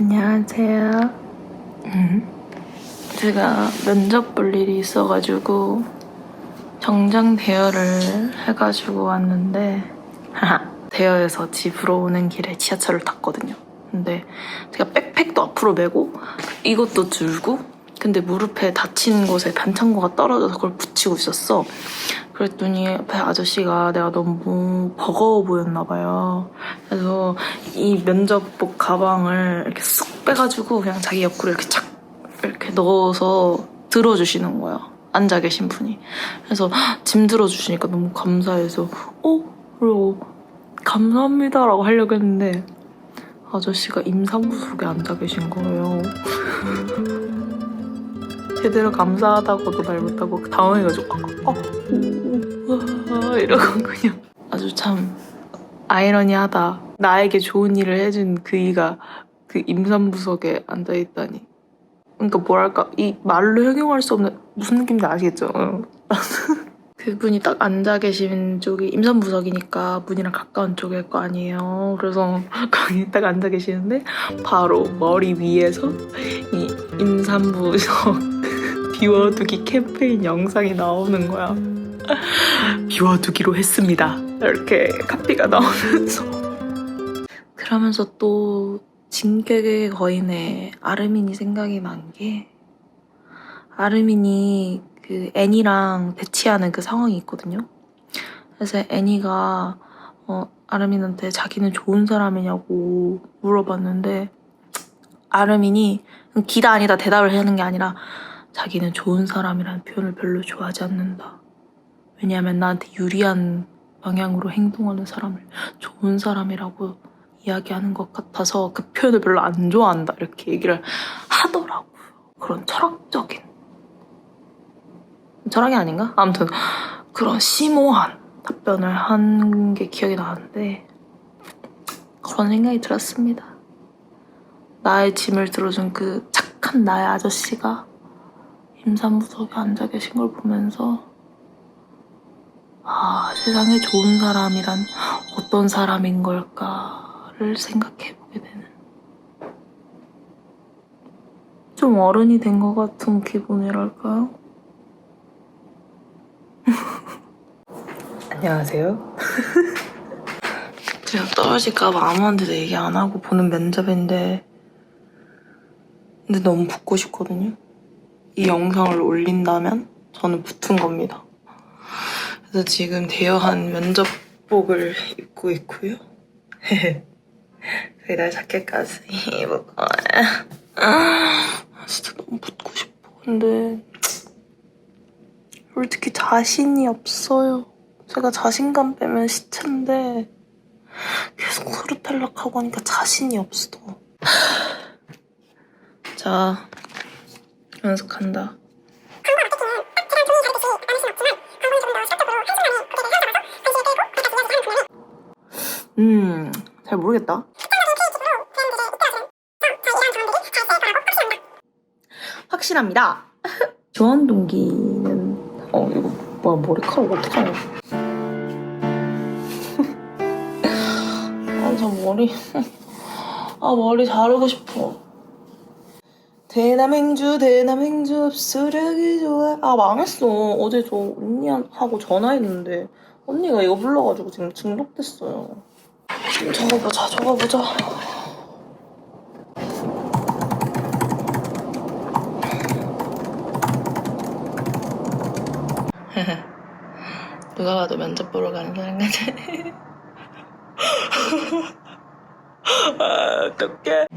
안녕하세요. 음. 제가 면접 볼 일이 있어가지고 정장 대여를 해가지고 왔는데 대여에서 집으로 오는 길에 지하철을 탔거든요. 근데 제가 백팩도 앞으로 메고 이것도 들고 근데 무릎에 다친 곳에 반창고가 떨어져서 그걸 붙이고 있었어. 그랬더니 옆에 아저씨가 내가 너무 버거워 보였나 봐요. 그래서 이 면접복 가방을 이렇게 쑥 빼가지고 그냥 자기 옆구리 이렇게 착 이렇게 넣어서 들어주시는 거야. 앉아 계신 분이. 그래서 짐 들어주시니까 너무 감사해서 어? 그리고 감사합니다라고 하려고 했는데 아저씨가 임산부석에 앉아 계신 거예요. 제대로 감사하다고도 말 못하고 당황해가지고 아, 아, 오, 와, 이러고 그냥 아주 참 아이러니하다. 나에게 좋은 일을 해준 그이가 그 임산부석에 앉아 있다니. 그러니까 뭐랄까 이 말로 형용할 수 없는 무슨 느낌인지 아시겠죠? 어. 그분이 딱 앉아 계신 쪽이 임산부석이니까 문이랑 가까운 쪽일 거 아니에요. 그래서 거기 딱 앉아 계시는데 바로 머리 위에서 이 임산부석 비워두기 캠페인 영상이 나오는 거야. 비워두기로 했습니다. 이렇게 카피가 나오면서 그러면서 또 진격의 거인의 아르민이 생각이 난 게 아르민이 그 애니랑 대치하는 그 상황이 있거든요. 그래서 애니가 어, 아르민한테 자기는 좋은 사람이냐고 물어봤는데 아르민이 기다 아니다 대답을 하는 게 아니라 자기는 좋은 사람이라는 표현을 별로 좋아하지 않는다. 왜냐하면 나한테 유리한 방향으로 행동하는 사람을 좋은 사람이라고 이야기하는 것 같아서 그 표현을 별로 안 좋아한다. 이렇게 얘기를 하더라고요. 그런 철학적인. 철학이 아닌가? 아무튼 그런 심오한 답변을 한 게 기억이 나는데 그런 생각이 들었습니다. 나의 짐을 들어준 그 착한 나의 아저씨가 임산부석에 앉아 계신 걸 보면서 아, 세상에 좋은 사람이란 어떤 사람인 걸까를 생각해 보게 되는 좀 어른이 된 것 같은 기분이랄까요? 안녕하세요. 제가 떨어질까봐 아무한테도 얘기 안 하고 보는 면접인데 근데 너무 붙고 싶거든요. 이 영상을 올린다면 저는 붙은 겁니다. 그래서 지금 대여한 면접복을 입고 있고요. 그날 자켓까지 입을 거예요. 아, 진짜 너무 붙고 싶어. 근데 솔직히 자신이 없어요. 제가 자신감 빼면 시체인데 계속 흐르탈락하고 하니까 자신이 없어. 자, 연습한다. 음, 잘 모르겠다. 확실합니다. 좋아하는 동기는 어 이거 뭐야 머리카락 어떡하냐? 아저 머리 아 머리 자르고 싶어. 대남행주 대남행주 흡수력이 좋아. 아 망했어. 어제 저 언니하고 전화했는데 언니가 이거 불러가지고 지금 중독됐어요. 적어보자 적어보자. 누가 봐도 면접 보러 가는 사람 같아. 아, 어떡해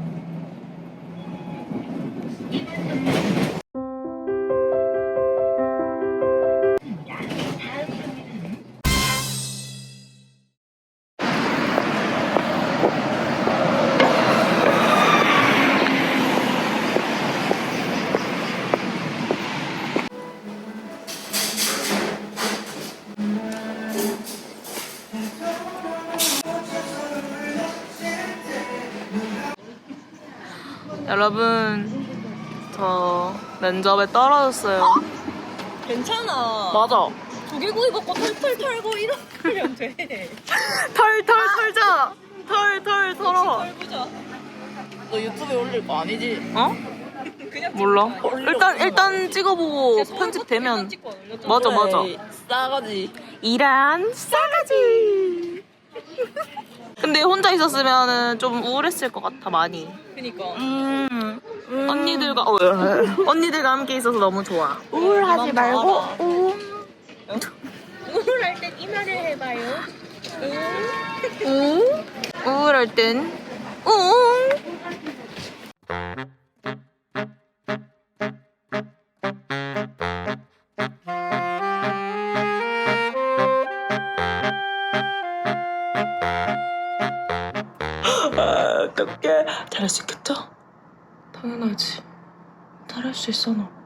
여러분 저 면접에 떨어졌어요 괜찮아. 맞아 조개구이 먹고 털털 털고 이러면 돼. 털털 털자 털털 털어 털보자. 너 유튜브에 올릴 거 아니지? 어? 그냥 몰라. 일단 일단 찍어보고 편집되면. 맞아 맞아. 그래, 싸가지. 이란 싸가지. 근데 혼자 있었으면은 좀 우울했을 것 같아 많이. 그니까. 음, 언니들과 어, 언니들과 함께 있어서 너무 좋아. 우울하지 말고. 우, 우울할 땐 이 말을 해봐요. 우, 우울할 땐 우. 아, 어떡해. 잘할 수 있겠죠? 당연하지. 잘할 수 있어, 너.